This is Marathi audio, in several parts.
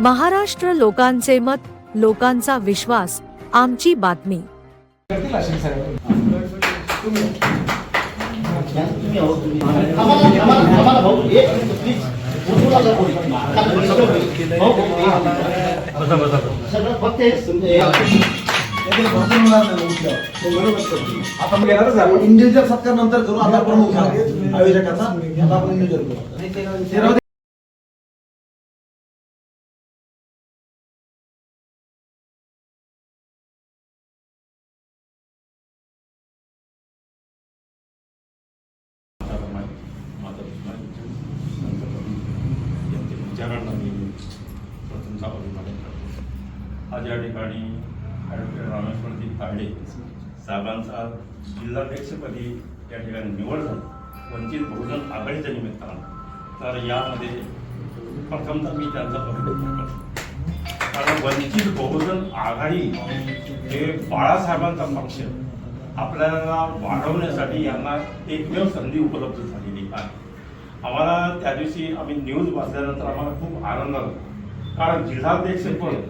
महाराष्ट्र लोकांचे मत लोकांचा विश्वास आमची बातमी. आपण इंडिव्हिज्युअल सत्कार नंतर करू आता प्रमुख आयोजकाचा आता आपण इंडिव्हिज्युअल करू ते राहू दे. विचारांना मी प्रथमचा अभिमान करतो आज या ठिकाणी ॲडव्होकेट रामेश्वरजी तायडे साहेबांचा जिल्हाध्यक्षपदी या ठिकाणी निवड झाली. वंचित बहुजन आघाडीच्या निमित्तानं. तर यामध्ये प्रथमतः मी त्यांचा अभिनंदन करतो. कारण वंचित बहुजन आघाडी हे बाळासाहेबांचा पक्ष आपल्याला वाढवण्यासाठी यांना एकमेव संधी उपलब्ध झालेली आहे. आम्हाला त्या दिवशी आम्ही न्यूज वाचल्यानंतर आम्हाला खूप आनंद झाला. कारण जिल्हाध्यक्ष पण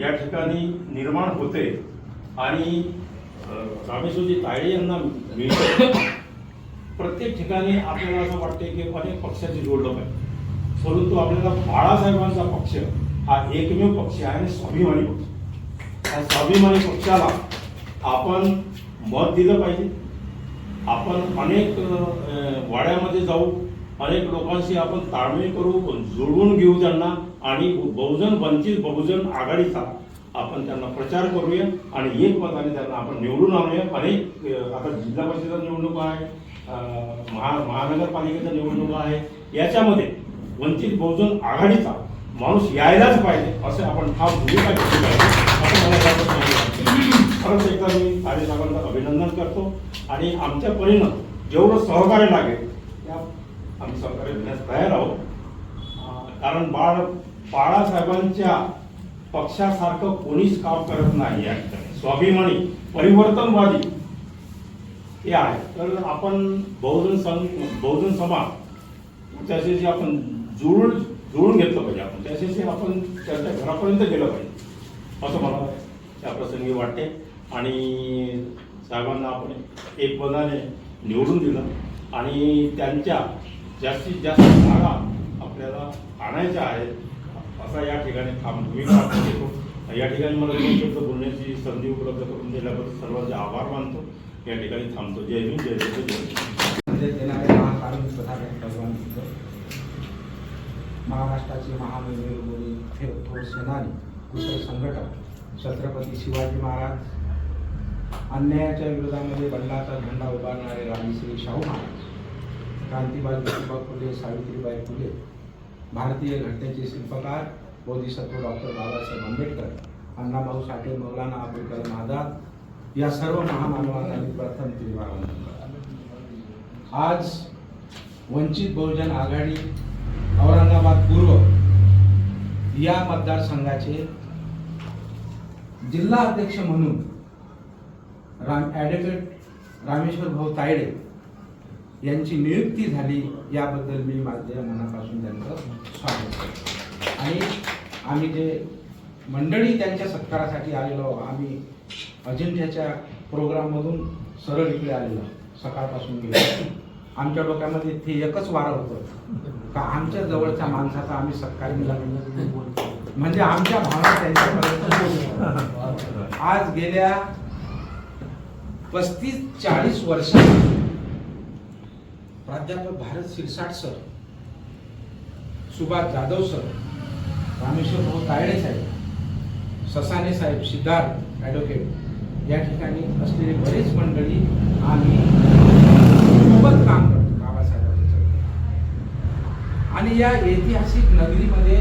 या ठिकाणी निर्माण होते आणि रामेश्वरजी तायडे यांना मिळते. प्रत्येक ठिकाणी आपल्याला असं वाटते की अनेक पक्षाची जोडलं पाहिजे परंतु आपल्याला बाळासाहेबांचा पक्ष हा एकमेव पक्ष आहे आणि स्वाभिमानी पक्ष. त्या स्वाभिमानी पक्षाला आपण मत दिलं पाहिजे. आपण अनेक वाड्यामध्ये जाऊ अनेक लोकांशी आपण ताळमेळ करू जुळवून घेऊ त्यांना आणि बहुजन वंचित बहुजन आघाडीचा आपण त्यांना प्रचार करूया आणि एक मताने त्यांना आपण निवडून आणूया. अनेक आता जिल्हा परिषदेचा निवडणूक आहे महा महानगरपालिकेचा निवडणूक आहे. याच्यामध्ये वंचित बहुजन आघाडीचा माणूस यायलाच पाहिजे असं आपण ठाम भूमिका घेतली पाहिजे असं मला खरंच एकदा मी कार्यसाहेबांचं अभिनंदन करतो. आणि आमच्या परीनं जेवढं सहकार्य लागेल त्या आम्ही सहकार्य घेण्यास तयार आहोत. कारण बाळ बाळासाहेबांच्या पक्षासारखं कोणीच काम करत नाही या स्वाभिमानी परिवर्तनवादी हे आहे तर आपण बहुजन संघ बहुजन समाज त्याच्याशी आपण जुळून जुळून घेतलं पाहिजे आपण त्याच्याशी आपण त्याच्या घरापर्यंत गेलं पाहिजे असं मला त्या प्रसंगी वाटते. आणि साहेबांना आपण एक पदाने निवडून दिलं. आणि त्यांच्या जास्तीत जास्त जागा आपल्याला आणायच्या आहेत. असा या ठिकाणी थांबतो या ठिकाणी मला दोन शब्द बोलण्याची संधी उपलब्ध करून दिल्याबद्दल सर्वांचे आभार मानतो. या ठिकाणी थांबतो. जय हिंद जय जय जय देणारे प्रधान महाराष्ट्राचे महामहिमेरी थोर सेनानी कुशल संघटक छत्रपती शिवाजी महाराज. अन्यायाच्या विरोधामध्ये बंडाचा झेंडा उभारणारे राणीश्री शाहू महाराज. क्रांतीबाई ज्योतिबा फुले सावित्रीबाई फुले. भारतीय घटनेचे शिल्पकार बोधिसत्व डॉक्टर बाबासाहेब आंबेडकर अण्णाभाऊ साठे मौलाना अबुल कलाम आझाद या सर्व महामानवांना मी प्रथम तिरवार आज वंचित बहुजन आघाडी औरंगाबाद पूर्व या मतदारसंघाचे जिल्हा अध्यक्ष म्हणून राम ॲडव्होकेट रामेश्वर भाऊ तायडे यांची नियुक्ती झाली याबद्दल मी माझ्या मनापासून त्यांचं स्वागत करतो. आणि आम्ही जे मंडळी त्यांच्या सत्कारासाठी आलेलो आम्ही अजिंठ्याच्या प्रोग्राममधून सरळ इकडे आलेलो सकाळपासून गेलो आमच्या डोक्यामध्ये ते एकच वारं होतं का आमच्या जवळच्या माणसाचा आम्ही सत्कार केला म्हणजे आमच्या भावना त्यांच्यापर्यंत आज गेल्या पस्तीस चाळीस वर्षात प्राध्यापक भारत शिरसाट सर सुभाष जाधव सर रामेश्वर भाऊ तायडे साहेब ससाने साहेब सिद्धार्थ ॲडव्होकेट या ठिकाणी असलेली बरेच मंडळी आम्ही सोबत काम करतो बाबासाहेबांच्या आणि या ऐतिहासिक नगरीमध्ये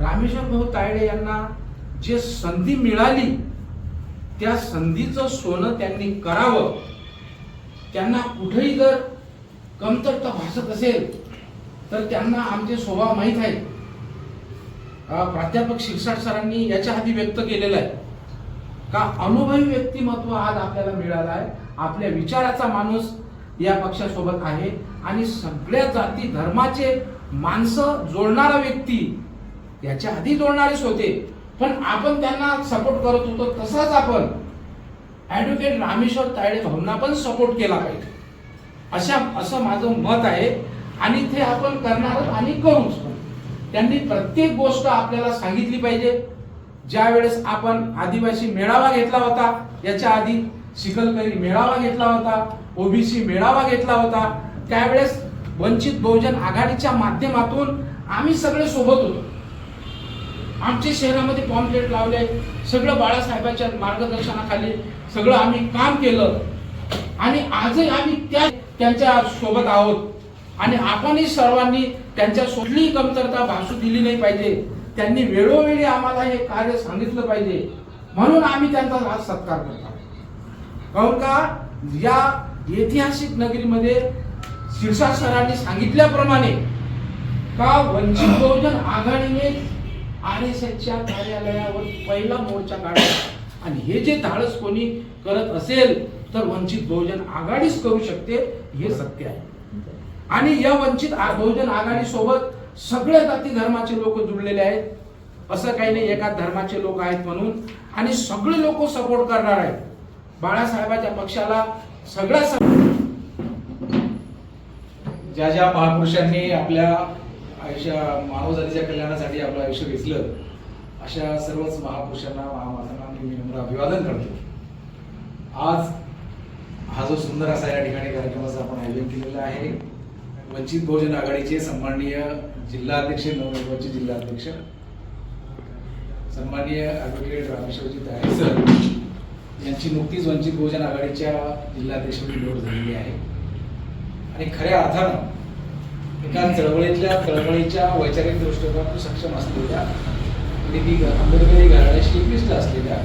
रामेश्वर भाऊ तायडे यांना जे संधी मिळाली त्या संधीचं सोनं त्यांनी करावं. त्यांना कुठेही जर कमतरता भासत असेल तर त्यांना आमचे स्वभाव माहीत आहे प्राध्यापक शिरसाट सरांनी याच्या आधी व्यक्त केलेलं आहे. का अनुभवी व्यक्तिमत्व आज आपल्याला मिळालं आहे. आपल्या विचाराचा माणूस या पक्षासोबत आहे. आणि सगळ्या जाती धर्माचे माणसं जोडणारा व्यक्ती याच्या आधी जोडणारेच होते. पण आपण त्यांना सपोर्ट करत होतो तसाच आपण ऍडव्होकेट रामेश्वर तायडे भाऊंना पण सपोर्ट केला पाहिजे. अशा असं माझं मत आहे. आणि ते आपण करणार आणि करूच. त्यांनी प्रत्येक गोष्ट आपल्याला सांगितली पाहिजे. ज्या वेळेस आपण आदिवासी मेळावा घेतला होता याच्या आधी शिकलकरी मेळावा घेतला होता ओबीसी मेळावा घेतला होता त्यावेळेस वंचित बहुजन आघाडीच्या माध्यमातून आम्ही सगळे सोबत होतो. आमच्या शहरामध्ये पॉम्पलेट लावले सगळं बाळासाहेबांच्या मार्गदर्शनाखाली सगळं आम्ही काम केलं. आणि आजही आम्ही त्या त्यांच्यासोबत आहोत. आणि आपणही सर्वांनी त्यांच्या कुठलीही कमतरता भासू दिली नाही पाहिजे. त्यांनी वेळोवेळी आम्हाला हे कार्य सांगितलं पाहिजे. म्हणून आम्ही त्यांचा आज सत्कार करतो कारण का? या ऐतिहासिक नगरीमध्ये शिरसा सरांनी सांगितल्याप्रमाणे का वंचित बहुजन आघाडीने आर एस एसच्या कार्यालयावर पहिला मोर्चा काढला? आणि हे जे धाडस कोणी करत असेल तर वंचित बहुजन आघाडीच करू शकते हे सत्य आहे. आणि या वंचित बहुजन आघाडी सोबत सगळ्या जाती धर्माचे लोक जुळलेले आहेत. असं काही नाही एका धर्माचे लोक आहेत म्हणून. आणि सगळे लोक सपोर्ट करणार आहेत. बाळासाहेबाच्या पक्षाला सगळ्या ज्या ज्या महापुरुषांनी आपल्या आयुष्य मानव जातीच्या कल्याणासाठी आपलं आयुष्य वेचलं अशा सर्वच महापुरुषांना महामातांना मी विनम्र अभिवादन करतो. आज हा जो सुंदर असा या ठिकाणी कार्यक्रमाचं आपण आयोजन केलेलं आहे वंचित बहुजन आघाडीचे सन्माननीय जिल्हाध्यक्ष नवनिर्वाचित जिल्हाध्यक्ष सन्माननीय ॲडव्होकेट रामेश्वरजी तायडे सर यांची नुकतीच वंचित बहुजन आघाडीच्या जिल्हाध्यक्षपदी निवड झालेली आहे. आणि खऱ्या अर्थानं एका चळवळीतल्या चळवळीच्या वैचारिक दृष्टिकोनातून सक्षम असलेल्या आणि ती आंबेडकरी घराण्याशी एकनिष्ठ असलेल्या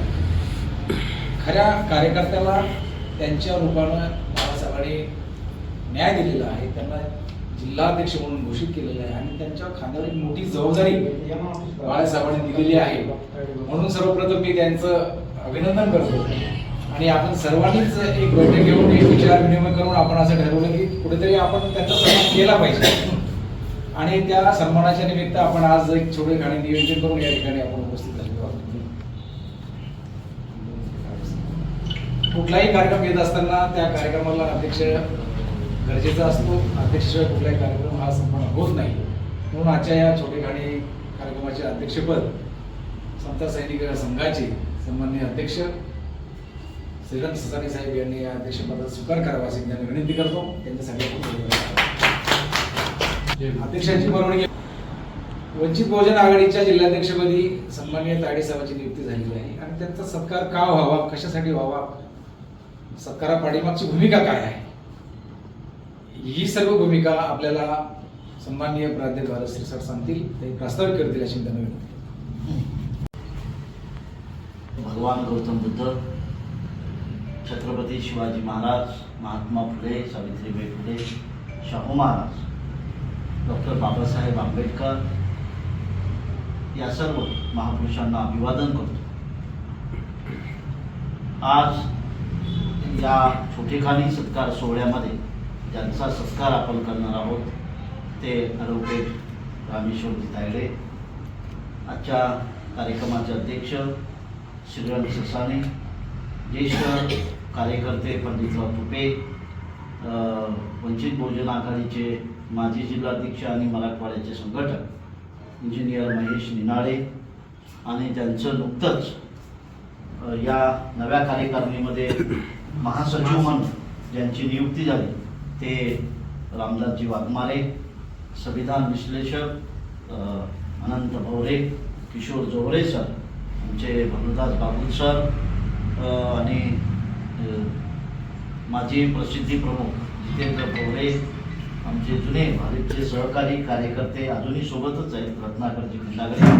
खऱ्या कार्यकर्त्याला त्यांच्या रूपानं बाळासाहेबांनी न्याय दिलेला आहे त्यांना जिल्हाध्यक्ष म्हणून घोषित केलेलं आहे आणि त्यांच्या खांद्यावर एक मोठी जबाबदारी बाळासाहेबांनी दिलेली आहे. म्हणून सर्वप्रथम मी त्यांचं अभिनंदन करतो. आणि आपण सर्वांनीच एक बैठक घेऊन एक विचार विनिमय करून आपण असं ठरवलं की कुठेतरी आपण त्यांचा सन्मान केला पाहिजे. आणि त्या सन्मानाच्या निमित्त आपण आज एक छोटे गाणे नियोजन करून या ठिकाणी आपण उपस्थित झालेलो आहोत. कुठलाही कार्यक्रम घेत असताना त्या कार्यक्रमाला अध्यक्ष गरजेचा असतो. अध्यक्षशिवाय कुठलाही कार्यक्रम हा संपन्न होत नाही. म्हणून आजच्या या छोटे गाणे कार्यक्रमाचे अध्यक्षपद समता सैनिक संघाचे सन्माननीय अध्यक्ष श्रीरंग ससाने साहेब यांनी या अध्यक्षपदाचा स्वीकार करावा अशी त्यांना विनंती करतो. त्यांच्यासाठी खूप अध्यक्षांची परवानगी वंचित बहुजन आघाडीच्या जिल्हाध्यक्षपदी सन्माननीय ताडे साहेबांची नियुक्ती झालेली आहे. आणि त्यांचा सत्कार का व्हावा? कशासाठी व्हावा? सत्कारा पाठीमागची भूमिका काय आहे? ही सर्व भूमिका आपल्याला सन्माननीय प्राध्यापक श्री सर सांगतील ते प्रास्ताविक करतील अशी त्यांना विनंती. भगवान गौतम बुद्ध छत्रपती शिवाजी महाराज महात्मा फुले सावित्रीबाई फुले शाहू महाराज डॉक्टर बाबासाहेब आंबेडकर या सर्व महापुरुषांना अभिवादन करतो. आज या छोटेखानी सत्कार सोहळ्यामध्ये ज्यांचा सत्कार आपण करणार आहोत ते ॲडव्होकेट रामेश्वरजी तायडे आजच्या कार्यक्रमाचे अध्यक्ष श्रीराम ससाने ज्येष्ठ कार्यकर्ते पंडितराव तुपे वंचित बहुजन आघाडीचे माजी जिल्हाध्यक्ष आणि मराठवाड्याचे संघटक इंजिनियर महेश निनाळे आणि त्यांचं नुकतंच या नव्या कार्यकारिणीमध्ये महासचिव म्हणून ज्यांची नियुक्ती झाली ते रामदासजी वाघमारे संविधान विश्लेषक अनंत भवरे किशोर जोवरे सर आमचे भनुदास बाबू सर आणि माझी प्रसिद्धी प्रमुख जितेंद्र भवरे आमचे जुने भाजपचे सहकारी कार्यकर्ते अजूनही सोबतच आहेत रत्नाकरजी खंडागरे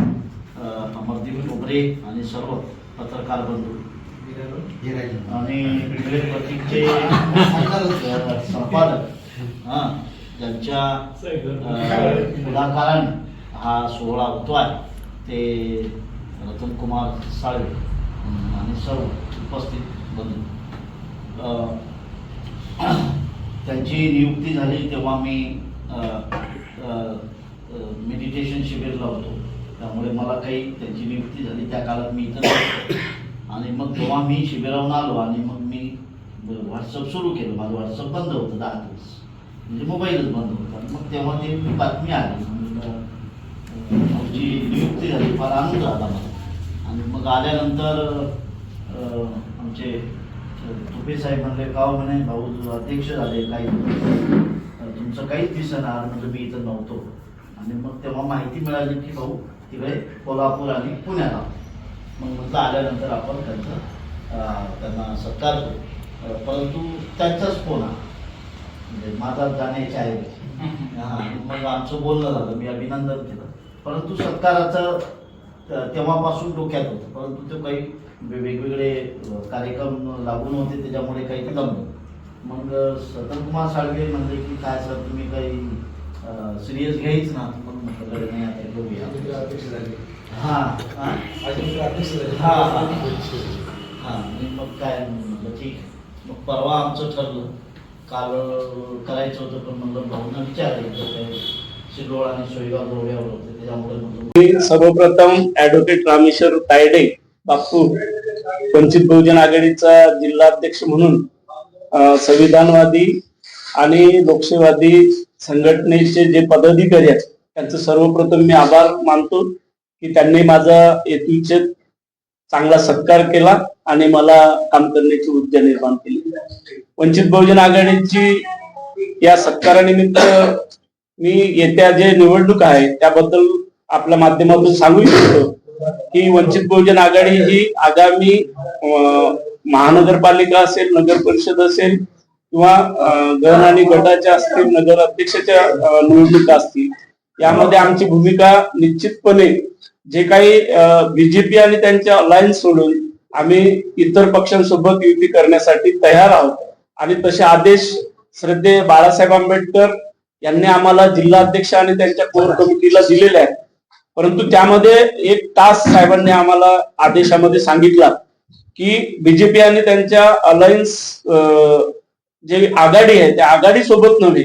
अमरदीप टोबरे आणि सर्व पत्रकार बंधू. आणि प्रतीकचे संपादक. हां ज्यांच्या पुढाकाराने हा सोहळा होतो आहे ते रतनकुमार साळवे आणि सर्व उपस्थित बंधू त्यांची नियुक्ती झाली तेव्हा मी मेडिटेशन शिबिरला होतो. त्यामुळे मला काही त्यांची नियुक्ती झाली. त्या काळात मी इथं. आणि मग तेव्हा मी शिबिरावून आलो आणि मग मी व्हॉट्सअप सुरू केलं. माझं व्हॉट्सअप बंद होतं दहा दिवस. म्हणजे मोबाईलच बंद होता. मग तेव्हा ते बातमी आली. म्हणजे, आमची नियुक्ती झाली. फार आनंद झाला मला. आणि मग आल्यानंतर आमचे तुपे साहेब म्हणले का म्हणे भाऊ तुझं अध्यक्ष झाले काही तुमचं काहीच दिसणार म्हणजे मी इथं नव्हतो. आणि मग तेव्हा माहिती मिळाली की भाऊ तिकडे कोल्हापूर आणि पुण्याला. मग म्हटलं आल्यानंतर आपण त्यांचं त्यांना सत्कार करू. परंतु त्यांचाच फोन आला म्हणजे माझा जाण्याची आहे हा मग आमचं बोलणं झालं मी अभिनंदन केलं. परंतु सत्काराचं तेव्हापासून डोक्यात होतं. परंतु ते काही वेगवेगळे कार्यक्रम लागून होते त्याच्यामुळे काही ते जमलं मग सतनकुमार साळवे म्हणले की काय सर तुम्ही काही सिरियस घ्यायच ना मग म्हटलं "अरे नाही आता झाले हा हा. हा, हा. हा मग काय म्हणलं ठीक. मग परवा आमचं ठरलं. काल करायचं होतं पण म्हणलं भाऊंना शिरोळ आणि सोयगाव जोड्यावर होते त्याच्यामुळे म्हणलं मी सर्वप्रथम ऍडव्होकेट रामेश्वर तायडे बापू वंचित बहुजन आघाडीचा जिल्हाध्यक्ष म्हणून संविधानवादी आणि लोकसेवादी संघटनेचे जे पदाधिकारी आहेत त्यांचं सर्वप्रथम मी आभार मानतो की त्यांनी माझा येतीचे चांगला सत्कार केला आणि मला काम करण्याची ऊर्जा निर्माण केली. वंचित बहुजन आघाडीची या सत्कारानिमित्त मी येत्या जे निवडणूक आहे त्याबद्दल आपल्या माध्यमातून सांगू इच्छितो की वंचित बहुजन आघाडी ही आगामी महानगरपालिका असेल नगर परिषद असेल किंवा गण आणि गटाच्या असतील नगर अध्यक्षाच्या निवडणुका असतील यामध्ये आमची भूमिका निश्चितपणे जे काही बीजेपी आणि त्यांच्या अलायन्स सोडून आम्ही इतर पक्षांसोबत युती करण्यासाठी तयार आहोत. आणि तसे आदेश श्रद्धे बाळासाहेब आंबेडकर यांनी आम्हाला जिल्हाध्यक्ष आणि त्यांच्या कोर कमिटीला दिलेले आहेत. परंतु त्यामध्ये एक तास साहेबांनी आम्हाला आदेशामध्ये सांगितला की बीजेपी आणि त्यांच्या अलायन्स जे आघाडी आहे त्या आघाडी सोबत नव्हे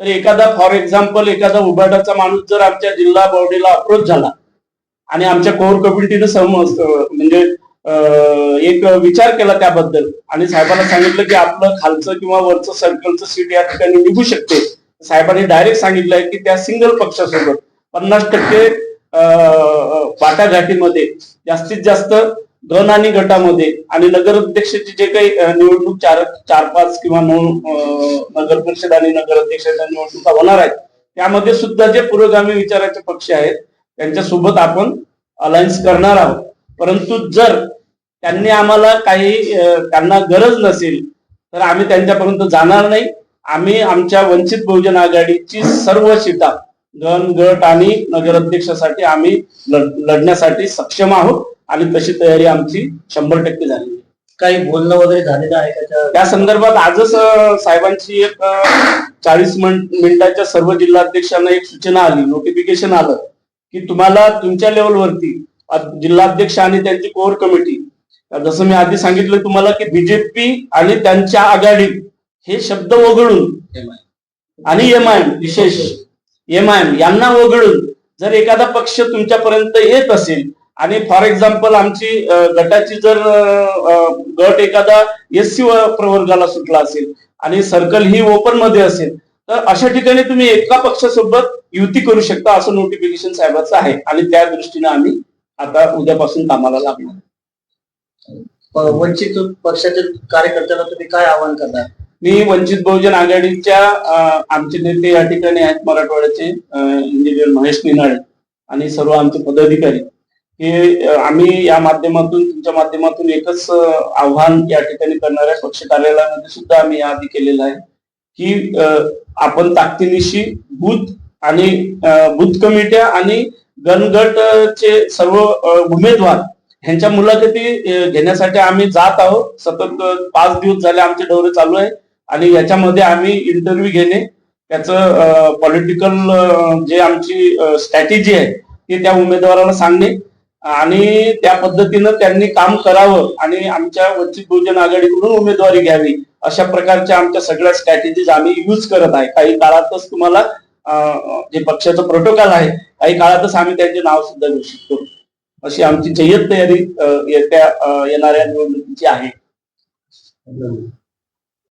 तर एखादा फॉर एक्झाम्पल एखादा उभाटाचा माणूस जर आमच्या जिल्हा बॉडीला अप्रोच झाला आणि आमच्या कोर कमिटीनं समज म्हणजे एक विचार केला त्याबद्दल आणि साहेबांना सांगितलं की आपलं खालचं किंवा वरचं सर्कलचं सीट या ठिकाणी निघू शकते साहेबांनी डायरेक्ट सांगितलंय की त्या सिंगल पक्षासोबत पन्नास टक्के वाटाघाटीमध्ये जास्तीत जास्त गण आणि गटामध्ये आणि नगराध्यक्षाची जे काही निवडणूक चार चार पाच किंवा नऊ नगर परिषद आणि नगराध्यक्षाच्या निवडणुका होणार आहेत. त्यामध्ये सुद्धा जे पुरोगामी विचाराचे पक्ष आहेत त्यांच्यासोबत आपण अलायन्स करणार आहोत. परंतु जर त्यांनी आम्हाला काही त्यांना गरज नसेल तर आम्ही त्यांच्यापर्यंत जाणार नाही. आम्ही आमच्या वंचित बहुजन आघाडीची सर्व सीटा गण गट आणि नगराध्यक्षासाठी आम्ही लढ- लढण्यासाठी सक्षम आहोत. आणि तशी तयारी आमची. शंभर टक्के झाली. काही बोलणं वगैरे झालेलं आहे त्या संदर्भात आजच साहेबांची एक चाळीस मिनिटाच्या सर्व जिल्हाध्यक्षांना एक सूचना आली. नोटिफिकेशन आलं की तुम्हाला तुमच्या लेवलवरती जिल्हाध्यक्ष आणि त्यांची कोर कमिटी जसं मी आधी सांगितलं तुम्हाला की बीजेपी आणि त्यांच्या आघाडी हे शब्द वगळून आणि एम आय एम विशेष एम आय एम यांना वगळून जर एखादा पक्ष तुमच्यापर्यंत येत असेल आणि फॉर एक्झाम्पल आमची गटाची जर गट एखादा एस सी प्रवर्गाला सुटला असेल आणि सर्कल ही ओपनमध्ये असेल तर अशा ठिकाणी तुम्ही एका पक्षासोबत युती करू शकता असं नोटिफिकेशन साहेबाचं आहे. आणि त्या दृष्टीने आम्ही आता उद्यापासून कामाला लागणार. वंचित पक्षाच्या कार्यकर्त्यांना तुम्ही काय आवाहन करणार? मी वंचित बहुजन आघाडीच्या आमचे नेते या ठिकाणी आहेत मराठवाड्याचे इंजिनियर महेश निनाळे आणि सर्व आमचे पदाधिकारी. हे आम्ही या माध्यमातून तुमच्या माध्यमातून एकच आव्हान या ठिकाणी करणाऱ्या पक्ष कार्यालयामध्ये सुद्धा आम्ही याआधी केलेलं आहे. की आपण ताकदीनिशी बूथ आणि भूत बूथ कमिट्या आणि गणगटचे सर्व उमेदवार ह्यांच्या मुलाखती घेण्यासाठी आम्ही जात आहोत. सतत पाच दिवस झाले आमचे दौरे चालू आहे आणि याच्यामध्ये आम्ही इंटरव्ह्यू घेणे त्याचं पॉलिटिकल जे आमची स्ट्रॅटेजी आहे ती त्या उमेदवाराला सांगणे आणि त्या पद्धतीनं त्यांनी काम करावं आणि आमच्या वंचित बहुजन आघाडीकडून उमेदवारी घ्यावी अशा प्रकारच्या आमच्या सगळ्या स्ट्रॅटेजीज आम्ही युज करत आहे. काही काळातच तुम्हाला जे पक्षाचं प्रोटोकॉल आहे काही काळातच आम्ही त्यांचे नाव सुद्धा घोषित करू. अशी आमची जय्यत तयारी येत्या येणाऱ्या निवडणुकीची आहे.